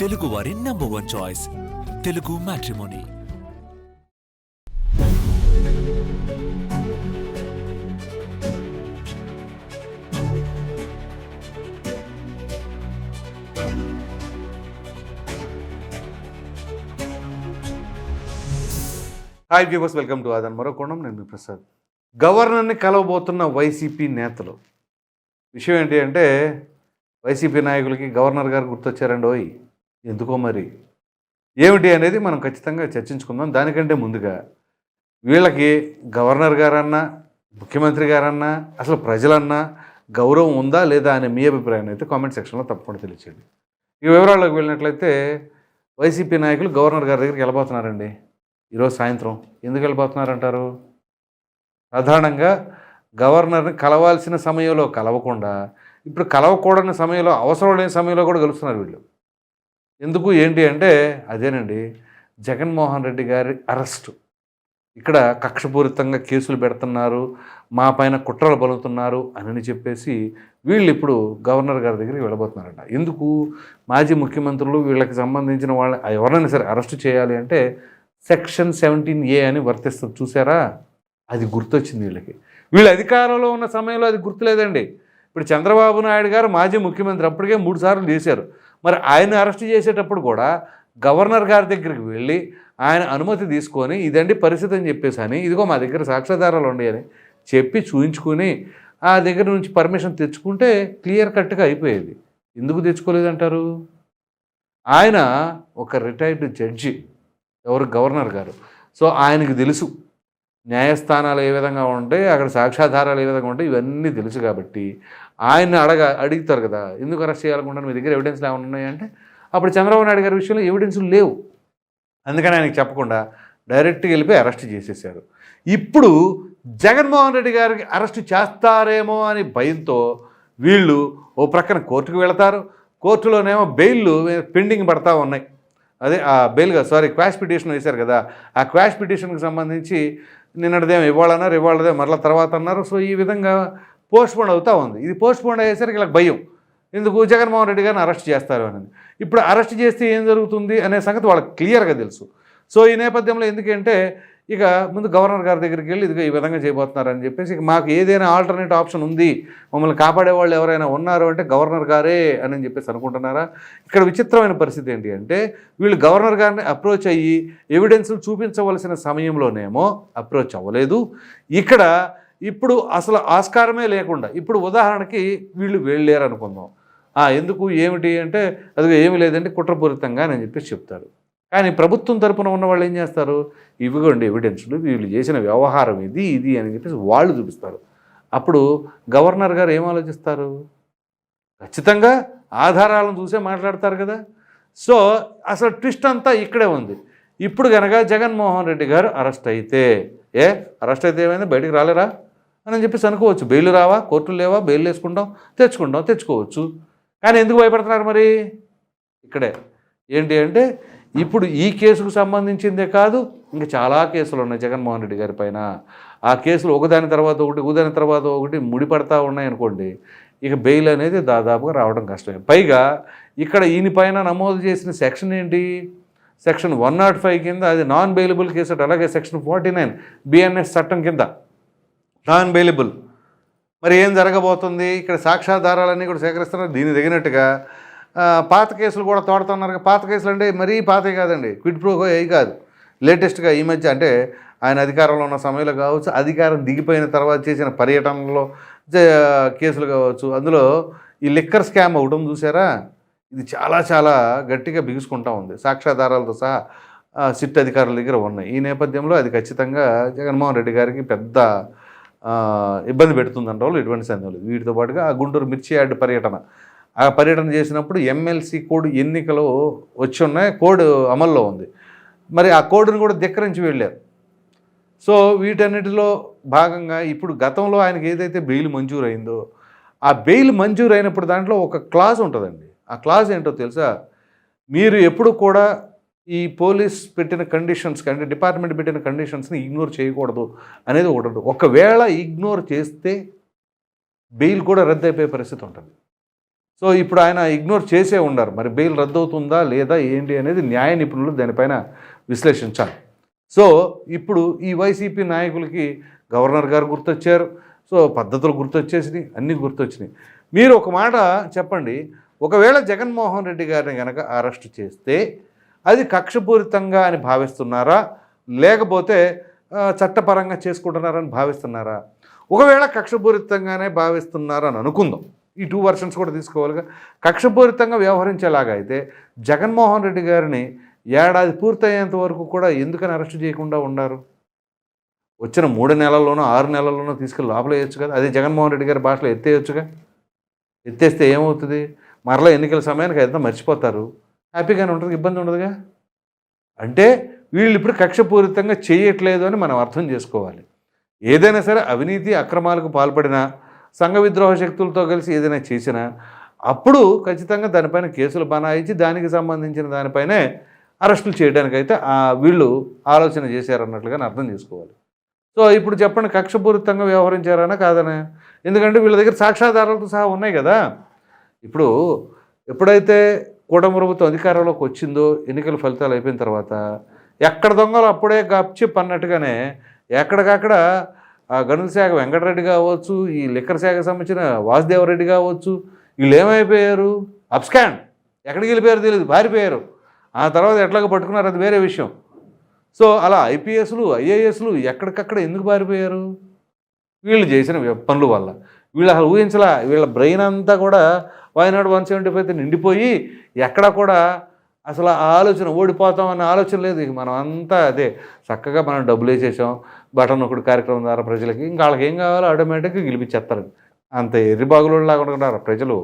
తెలుగు వారి number one choice Telugu matrimony hi viewers welcome to Aadhan మరో కోణం నేను మీ ప్రసాద్ గవర్నర్ని కలవబోతున్న వైసీపీ నేతలు. విషయం ఏంటి అంటే వైసీపీ నాయకులకి గవర్నర్ గారు గుర్తొచ్చారండి ఓయ్. ఎందుకో మరి? ఏమిటి అనేది మనం ఖచ్చితంగా చర్చించుకుందాం. దానికంటే ముందుగా వీళ్ళకి గవర్నర్ గారన్నా ముఖ్యమంత్రి గారన్నా అసలు ప్రజలన్నా గౌరవం ఉందా లేదా అనే మీ అభిప్రాయం అయితే కామెంట్ సెక్షన్లో తప్పకుండా తెలియచేయండి. ఈ వివరాల్లోకి వెళ్ళినట్లయితే వైసీపీ నాయకులు గవర్నర్ గారి దగ్గరికి వెళ్ళబోతున్నారండి. ఈరోజు సాయంత్రం ఎందుకు వెళ్ళిపోతున్నారంటారు సాధారణంగా గవర్నర్ని కలవాల్సిన సమయంలో కలవకుండా ఇప్పుడు కలవకూడని సమయంలో అవసరం లేని సమయంలో కూడా కలుస్తున్నారు వీళ్ళు. ఎందుకు ఏంటి అంటే అదేనండి జగన్మోహన్ రెడ్డి గారి అరెస్టు. ఇక్కడ కక్షపూరితంగా కేసులు పెడుతున్నారు మా పైన కుట్రలు బలుతున్నారు అని చెప్పేసి వీళ్ళు ఇప్పుడు గవర్నర్ గారి దగ్గరికి వెళ్ళబోతున్నారంట. ఎందుకు? మాజీ ముఖ్యమంత్రులు వీళ్ళకి సంబంధించిన వాళ్ళని ఎవరైనా సరే అరెస్ట్ చేయాలి అంటే సెక్షన్ సెవెంటీన్ ఏ అని వర్తిస్తుంది చూసారా? అది గుర్తొచ్చింది వీళ్ళకి. వీళ్ళు అధికారంలో ఉన్న సమయంలో అది గుర్తులేదండి. ఇప్పుడు చంద్రబాబు నాయుడు గారు మాజీ ముఖ్యమంత్రి అప్పటికే మూడు సార్లు చేశారు మరి ఆయన అరెస్ట్ చేసేటప్పుడు కూడా గవర్నర్ గారి దగ్గరికి వెళ్ళి ఆయన అనుమతి తీసుకొని ఇదండి పరిస్థితి అని చెప్పేసి అని ఇదిగో మా దగ్గర సాక్ష్యాధారాలు ఉండేది చెప్పి చూయించుకుని ఆ దగ్గర నుంచి పర్మిషన్ తెచ్చుకుంటే క్లియర్ కట్గా అయిపోయేది. ఎందుకు తెచ్చుకోలేదంటారు? ఆయన ఒక రిటైర్డ్ జడ్జి ఎవరు? గవర్నర్ గారు. సో ఆయనకి తెలుసు న్యాయస్థానాలు ఏ విధంగా ఉంటాయి అక్కడ సాక్ష్యాధారాలు ఏ విధంగా ఉంటాయి ఇవన్నీ తెలుసు కాబట్టి ఆయన అడగ అడుగుతారు కదా. ఎందుకు అరెస్ట్ చేయాలనుకుంటాను మీ దగ్గర ఎవిడెన్స్లు ఏమైనా ఉన్నాయంటే అప్పుడు చంద్రబాబు నాయుడు గారి విషయంలో ఎవిడెన్సులు లేవు. అందుకని ఆయనకి చెప్పకుండా డైరెక్ట్గా వెళ్ళిపోయి అరెస్ట్ చేసేసారు. ఇప్పుడు జగన్మోహన్ రెడ్డి గారికి అరెస్ట్ చేస్తారేమో అని భయంతో వీళ్ళు ఓ ప్రక్కన కోర్టుకు వెళతారు. కోర్టులోనేమో బెయిల్లు పెండింగ్ పడతా ఉన్నాయి. అదే ఆ బెయిల్గా సారీ క్వాష్ పిటిషన్ వేశారు కదా ఆ క్వాష్ పిటిషన్కి సంబంధించి నిన్నటిదేమో ఇవ్వాలన్నారు ఇవాళదే మరలా తర్వాత అన్నారు. సో ఈ విధంగా పోస్ట్పోన్ అవుతా ఉంది. ఇది పోస్ట్పోన్ అయ్యేసరికి ఇలా భయం. ఎందుకు జగన్మోహన్ రెడ్డి గారిని అరెస్ట్ చేస్తారు అని. ఇప్పుడు అరెస్ట్ చేస్తే ఏం జరుగుతుంది అనే సంగతి వాళ్ళకి క్లియర్గా తెలుసు. సో ఈ నేపథ్యంలో ఎందుకంటే ఇక ముందు గవర్నర్ గారి దగ్గరికి వెళ్ళి ఇదిగో ఈ విధంగా చేయబోతున్నారని చెప్పేసి ఇక మాకు ఏదైనా ఆల్టర్నేట్ ఆప్షన్ ఉంది మమ్మల్ని కాపాడే వాళ్ళు ఎవరైనా ఉన్నారు అంటే గవర్నర్ గారే అని చెప్పేసి అనుకుంటున్నారా? ఇక్కడ విచిత్రమైన పరిస్థితి ఏంటి అంటే వీళ్ళు గవర్నర్ గారిని అప్రోచ్ అయ్యి ఎవిడెన్స్లు చూపించవలసిన సమయంలోనేమో అప్రోచ్ అవ్వలేదు. ఇక్కడ ఇప్పుడు అసలు ఆస్కారమే లేకుండా ఇప్పుడు ఉదాహరణకి వీళ్ళు వెళ్ళారు అనుకుందాం ఎందుకు ఏమిటి అంటే అది ఏమి లేదంటే కుట్రపూరితంగా అని చెప్పేసి చెప్తారు కానీ ప్రభుత్వం తరపున ఉన్న వాళ్ళు ఏం చేస్తారు? ఇవిగోండి ఎవిడెన్స్లు వీళ్ళు చేసిన వ్యవహారం ఇది ఇది అని చెప్పేసి వాళ్ళు చూపిస్తారు. అప్పుడు గవర్నర్ గారు ఏం ఆలోచిస్తారు? ఖచ్చితంగా ఆధారాలను చూసే మాట్లాడతారు కదా. సో అసలు ట్విస్ట్ అంతా ఇక్కడే ఉంది. ఇప్పుడు కనుక జగన్మోహన్ రెడ్డి గారు అరెస్ట్ అయితే ఏ? అరెస్ట్ అయితే ఏమైంది? బయటికి రాలేరా? అని చెప్పేసి అనుకోవచ్చు. బెయిల్ రావా? కోర్టులు లేవా? బెయిల్ వేసుకుంటాం తెచ్చుకుంటాం తెచ్చుకోవచ్చు. కానీ ఎందుకు భయపడుతున్నారు మరి? ఇక్కడే. ఏంటి అంటే ఇప్పుడు ఈ కేసుకు సంబంధించిందే కాదు ఇంకా చాలా కేసులు ఉన్నాయి జగన్మోహన్ రెడ్డి గారి పైన. ఆ కేసులు ఒకదాని తర్వాత ఒకటి ఒకదాని తర్వాత ఒకటి ముడిపడతా ఉన్నాయి అనుకోండి ఇక బెయిల్ అనేది దాదాపుగా రావడం కష్టమే. పైగా ఇక్కడ ఈయన పైన నమోదు చేసిన సెక్షన్ ఏంటి? సెక్షన్ వన్ నాట్ ఫైవ్ కింద అది నాన్ బెయిలబుల్ కేసు అలాగే సెక్షన్ ఫార్టీ నైన్ బిఎన్ఎస్ చట్టం కింద. Non bailable. మరి ఏం జరగబోతుంది? ఇక్కడ సాక్ష్యాధారాలన్నీ కూడా సేకరిస్తున్నారు. దీన్ని తగినట్టుగా పాత కేసులు కూడా తోడుతున్నారు పాత కేసులు అంటే మరీ పాతే కాదండి. క్విడ్ ప్రో అవి కాదు. లేటెస్ట్గా ఈ మధ్య అంటే ఆయన అధికారంలో ఉన్న సమయంలో కావచ్చు అధికారం దిగిపోయిన తర్వాత చేసిన పర్యటనలో కేసులు కావచ్చు అందులో ఈ లిక్కర్ స్కామ్ అవడం చూసారా ఇది చాలా చాలా గట్టిగా బిగుసుకుంటా ఉంది. సాక్ష్యాధారాలతో సహా సిట్ అధికారుల దగ్గర ఉన్నాయి. ఈ నేపథ్యంలో అది ఖచ్చితంగా జగన్మోహన్ రెడ్డి గారికి పెద్ద ఇబ్బంది పెడుతుందంట వాళ్ళు ఇటువంటి సందేహం లేదు. వీటితో పాటుగా ఆ గుంటూరు మిర్చి యార్డ్ పర్యటన ఆ పర్యటన చేసినప్పుడు ఎమ్మెల్సీ కోడ్ ఎన్నికలు వచ్చి ఉన్నాయి. కోడ్ అమల్లో ఉంది. మరి ఆ కోడ్ని కూడా ధిక్కరించి వెళ్ళారు. సో వీటన్నిటిలో భాగంగా ఇప్పుడు గతంలో ఆయనకి ఏదైతే బెయిల్ మంజూరు అయిందో ఆ బెయిల్ మంజూరు అయినప్పుడు దాంట్లో ఒక క్లాజ్ ఉంటుందండి. ఆ క్లాజ్ ఏంటో తెలుసా? మీరు ఎప్పుడు కూడా ఈ పోలీస్ పెట్టిన కండిషన్స్ అంటే డిపార్ట్మెంట్ పెట్టిన కండిషన్స్ని ఇగ్నోర్ చేయకూడదు అనేది ఒకటి ఒకవేళ ఇగ్నోర్ చేస్తే బెయిల్ కూడా రద్దు అయిపోయే పరిస్థితి ఉంటుంది. సో ఇప్పుడు ఆయన ఇగ్నోర్ చేసే ఉన్నారు. మరి బెయిల్ రద్దు అవుతుందా లేదా ఏంటి అనేది న్యాయ నిపుణులు దానిపైన విశ్లేషించాలి. సో ఇప్పుడు ఈ వైసీపీ నాయకులకి గవర్నర్ గారు గుర్తొచ్చారు. సో పద్ధతులు గుర్తొచ్చేసినాయి అన్నీ గుర్తొచ్చినాయి. మీరు ఒక మాట చెప్పండి. ఒకవేళ జగన్మోహన్ రెడ్డి గారిని కనుక అరెస్ట్ చేస్తే అది కక్షపూరితంగా అని భావిస్తున్నారా? లేకపోతే చట్టపరంగా చేసుకుంటున్నారని భావిస్తున్నారా? ఒకవేళ కక్షపూరితంగానే భావిస్తున్నారా అని అనుకుందాం. ఈ టూ వర్షన్స్ కూడా తీసుకోవాలిగా. కక్షపూరితంగా వ్యవహరించేలాగా అయితే జగన్మోహన్ రెడ్డి గారిని ఏడాది పూర్తయ్యేంత వరకు కూడా ఎందుకని అరెస్ట్ చేయకుండా ఉన్నారు వచ్చిన మూడు నెలల్లోనో ఆరు నెలల్లోనో తీసుకెళ్ళి లోపలేయచ్చు కదా. అదే జగన్మోహన్ రెడ్డి గారి భాషలో ఎత్తేయచ్చుగా? ఎత్తేస్తే ఏమవుతుంది? మరలా ఎన్నికల సమయానికి అయితే మర్చిపోతారు. హ్యాపీగానే ఉంటుంది ఇబ్బంది ఉండదుగా? అంటే వీళ్ళు ఇప్పుడు కక్షపూరితంగా చేయట్లేదు అని మనం అర్థం చేసుకోవాలి. ఏదైనా సరే అవినీతి అక్రమాలకు పాల్పడినా సంఘ విద్రోహ శక్తులతో కలిసి ఏదైనా చేసినా అప్పుడు ఖచ్చితంగా దానిపైన కేసులు బనాయించి దానికి సంబంధించిన దానిపైనే అరెస్టులు చేయడానికైతే ఆ వీళ్ళు ఆలోచన చేశారన్నట్లుగా అర్థం చేసుకోవాలి. సో ఇప్పుడు చెప్పండి కక్షపూరితంగా వ్యవహరించారనా కాదనే? ఎందుకంటే వీళ్ళ దగ్గర సాక్ష్యాధారాలతో సహా ఉన్నాయి కదా. ఇప్పుడు ఎప్పుడైతే కూటమి ప్రభుత్వం అధికారంలోకి వచ్చిందో ఎన్నికల ఫలితాలు అయిపోయిన తర్వాత ఎక్కడ దొంగలు అప్పుడే గప్చిప్ అన్నట్టుగానే ఎక్కడికక్కడ గనుల శాఖ వెంకటరెడ్డి కావచ్చు ఈ లిక్కర్ శాఖకు సంబంధించిన వాసుదేవరెడ్డి కావచ్చు వీళ్ళు ఏమైపోయారు? అప్స్కాండ్ ఎక్కడికి వెళ్ళిపోయారు తెలియదు పారిపోయారు. ఆ తర్వాత ఎట్లాగ పట్టుకున్నారు అది వేరే విషయం. సో అలా ఐపీఎస్లు ఐఏఎస్లు ఎక్కడికక్కడ ఎందుకు పారిపోయారు? వీళ్ళు చేసిన పనుల వల్ల. వీళ్ళు అసలు ఊహించలా వీళ్ళ బ్రెయిన్ అంతా కూడా వైనాడు వన్ సెవెంటీ ఫైవ్ నిండిపోయి ఎక్కడ కూడా అసలు ఆ ఆలోచన ఓడిపోతాం అన్న ఆలోచన లేదు. ఇక మనం అంతా అదే చక్కగా మనం డబ్బులు వేసేసాం బటన్ ఒకటి కార్యక్రమం ద్వారా ప్రజలకి ఇంకా వాళ్ళకి ఏం కావాలో ఆటోమేటిక్గా గెలిపించేస్తారు. అంత ఎర్రిబాగులాగా ఉంటున్నారు ప్రజలు.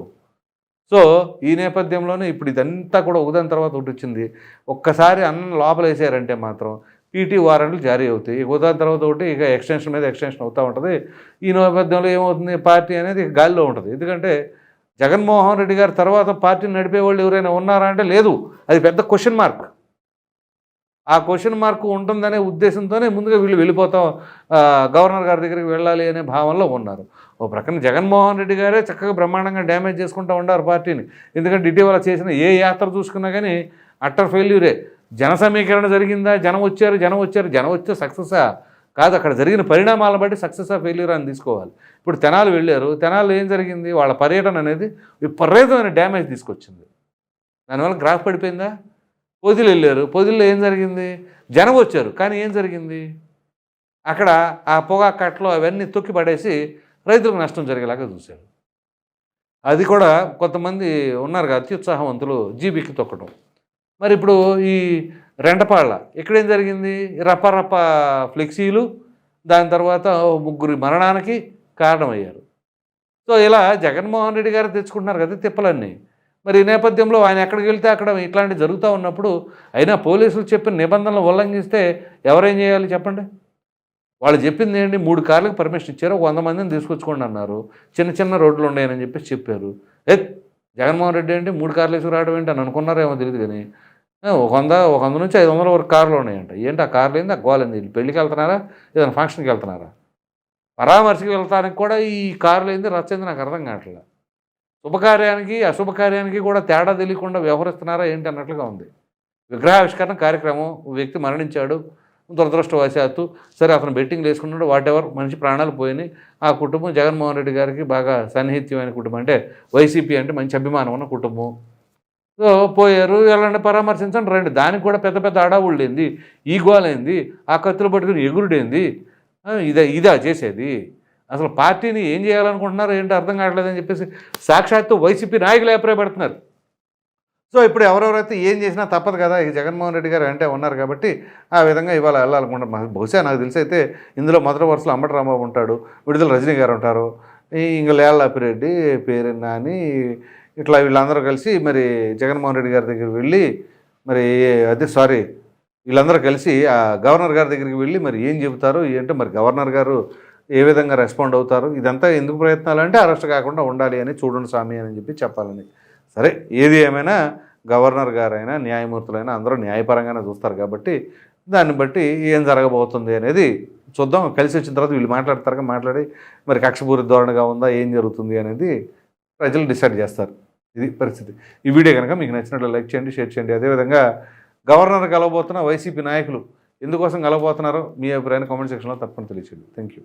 సో ఈ నేపథ్యంలోనే ఇప్పుడు ఇదంతా కూడా ఒకదాని తర్వాత ఒకటి వచ్చింది. ఒక్కసారి అన్నం లోపల వేసారంటే మాత్రం పీటీ వారెంట్లు జారీ అవుతాయి. ఇక ఉదాహరణ తర్వాత ఒకటి ఇక ఎక్స్టెన్షన్ మీద ఎక్స్టెన్షన్ అవుతూ ఉంటుంది. ఈ నేపథ్యంలో ఏమవుతుంది? పార్టీ అనేది గాలిలో ఉంటుంది. ఎందుకంటే జగన్మోహన్ రెడ్డి గారి తర్వాత పార్టీని నడిపే వాళ్ళు ఎవరైనా ఉన్నారా అంటే లేదు. అది పెద్ద క్వశ్చన్ మార్క్ ఆ క్వశ్చన్ మార్క్ ఉంటుందనే ఉద్దేశంతోనే ముందుగా వీళ్ళు వెళ్ళిపోతాం గవర్నర్ గారి దగ్గరికి వెళ్ళాలి అనే భావనలో ఉన్నారు. ఓ ప్రక్కన జగన్మోహన్ రెడ్డి గారే చక్కగా బ్రహ్మాండంగా డ్యామేజ్ చేసుకుంటూ ఉండారు పార్టీని. ఎందుకంటే ఇటీవల చేసిన ఏ యాత్ర చూసుకున్నా కానీ అట్టర్ ఫెయిల్యూరే జన సమీకరణ జరిగిందా? జనం వచ్చారు జనం వచ్చారు. జనం వచ్చే సక్సెసా కాదు అక్కడ జరిగిన పరిణామాలను బట్టి సక్సెస్ ఆ ఫెయిల్యూర్ అని తీసుకోవాలి. ఇప్పుడు తెనాలు వెళ్ళారు. తెనాలు ఏం జరిగింది? వాళ్ళ పర్యటన అనేది విపరీతమైన డ్యామేజ్ తీసుకొచ్చింది. దానివల్ల గ్రాఫ్ పడిపోయిందా? పొదిలు వెళ్ళారు. పొదిల్లో ఏం జరిగింది? జనం వచ్చారు. కానీ ఏం జరిగింది? అక్కడ ఆ పొగా కట్టలు అవన్నీ తొక్కి పడేసి రైతులకు నష్టం జరిగేలాగా చూశారు. అది కూడా కొంతమంది ఉన్నారు కదా అత్యుత్సాహవంతులు జీబీకి తొక్కడం. మరి ఇప్పుడు ఈ రెండపాళ్ళ ఇక్కడేం జరిగింది? రప్ప ఫ్లెక్సీలు దాని తర్వాత ముగ్గురి మరణానికి కారణమయ్యారు. సో ఇలా జగన్మోహన్ రెడ్డి గారు తెచ్చుకుంటున్నారు కదా తిప్పలన్నీ. మరి ఈ నేపథ్యంలో ఆయన ఎక్కడికి వెళ్తే అక్కడ ఇట్లాంటివి జరుగుతూ ఉన్నప్పుడు అయినా పోలీసులు చెప్పిన నిబంధనలు ఉల్లంఘిస్తే ఎవరేం చేయాలి చెప్పండి? వాళ్ళు చెప్పింది ఏంటి? మూడు కార్లకు పర్మిషన్ ఇచ్చారు. ఒక వంద మందిని తీసుకొచ్చుకోండి అన్నారు. చిన్న చిన్న రోడ్లు ఉన్నాయని చెప్పేసి చెప్పారు. ఏ జగన్మోహన్ రెడ్డి ఏంటి? మూడు కార్లు వేసుకురావడం ఏంటి అని అనుకున్నారేమో తెలియదు కానీ ఒక వంద ఒక వంద నుంచి ఐదు వందల వరకు కార్లు ఉన్నాయంట. ఏంటి ఆ కార్లు? ఏంది ఆ గోలేంది వీళ్ళు పెళ్ళికి వెళ్తున్నారా? ఏదైనా ఫంక్షన్కి వెళ్తున్నారా? పరామర్శకి వెళ్తానికి కూడా ఈ కార్లు ఏంది? రచ్చింది నాకు అర్థం కావట్లేదు. శుభకార్యానికి అశుభకార్యానికి కూడా తేడా తెలియకుండా వ్యవహరిస్తున్నారా ఏంటి అన్నట్లుగా ఉంది. విగ్రహావిష్కరణ కార్యక్రమం వ్యక్తి మరణించాడు దురదృష్టవశాత్తు సరే అతను బెట్టింగ్ వేసుకున్నాడు వాటెవర్ మనిషి ప్రాణాలు పోయినాయి. ఆ కుటుంబం జగన్మోహన్ రెడ్డి గారికి బాగా సన్నిహిత్యమైన కుటుంబం. అంటే వైసీపీ అంటే మంచి అభిమానం ఉన్న కుటుంబం. సో పోయారు వెళ్ళండి పరామర్శించండి రండి. దానికి కూడా పెద్ద పెద్ద అడావుళ్ళేంది ఈ ఆ కత్తులు పట్టుకుని ఎగురుడేంది? ఇదే ఇదా చేసేది? అసలు పార్టీని ఏం చేయాలనుకుంటున్నారు ఏంటో అర్థం కావట్లేదని చెప్పేసి సాక్షాత్తు వైసీపీ నాయకులు అభిప్రాయపడుతున్నారు. సో ఇప్పుడు ఎవరెవరైతే ఏం చేసినా తప్పదు కదా ఈ జగన్మోహన్ రెడ్డి గారు అంటే ఉన్నారు కాబట్టి ఆ విధంగా ఇవాళ వెళ్ళాలనుకుంటున్నారు. బహుశా నాకు తెలిసి అయితే ఇందులో మొదటి వరుసలో అంబటి రాంబాబు ఉంటాడు విడుదల రజనీ గారు ఉంటారు ఇంకా ఇంక లేళ్ళ అప్పిరెడ్డి పేరు నాని ఇట్లా వీళ్ళందరూ కలిసి మరి జగన్మోహన్ రెడ్డి గారి దగ్గరికి వెళ్ళి మరి అదే సారీ వీళ్ళందరూ కలిసి ఆ గవర్నర్ గారి దగ్గరికి వెళ్ళి మరి ఏం చెబుతారు ఏంటో మరి గవర్నర్ గారు ఏ విధంగా రెస్పాండ్ అవుతారు? ఇదంతా ఎందుకు ప్రయత్నాలు అంటే అరెస్ట్ కాకుండా ఉండాలి అని చూడండి స్వామి అని చెప్పి చెప్పాలని సరే ఏది ఏమైనా గవర్నర్ గారైనా న్యాయమూర్తులైనా అందరూ న్యాయపరంగానే చూస్తారు కాబట్టి దాన్ని బట్టి ఏం జరగబోతుంది అనేది చూద్దాం. కలిసి వచ్చిన తర్వాత వీళ్ళు మాట్లాడతారుగా మాట్లాడి మరి కక్షపూరి ధోరణిగా ఉందా ఏం జరుగుతుంది అనేది ప్రజలు డిసైడ్ చేస్తారు. ఇది పరిస్థితి. ఈ వీడియో కనుక మీకు నచ్చినట్లు లైక్ చేయండి షేర్ చేయండి. అదేవిధంగా గవర్నర్ కలవబోతున్న వైసీపీ నాయకులు ఎందుకోసం కలవబోతున్నారో? మీ అభిప్రాయాన్ని కామెంట్ సెక్షన్లో తప్పని తెలియచేయండి. Thank you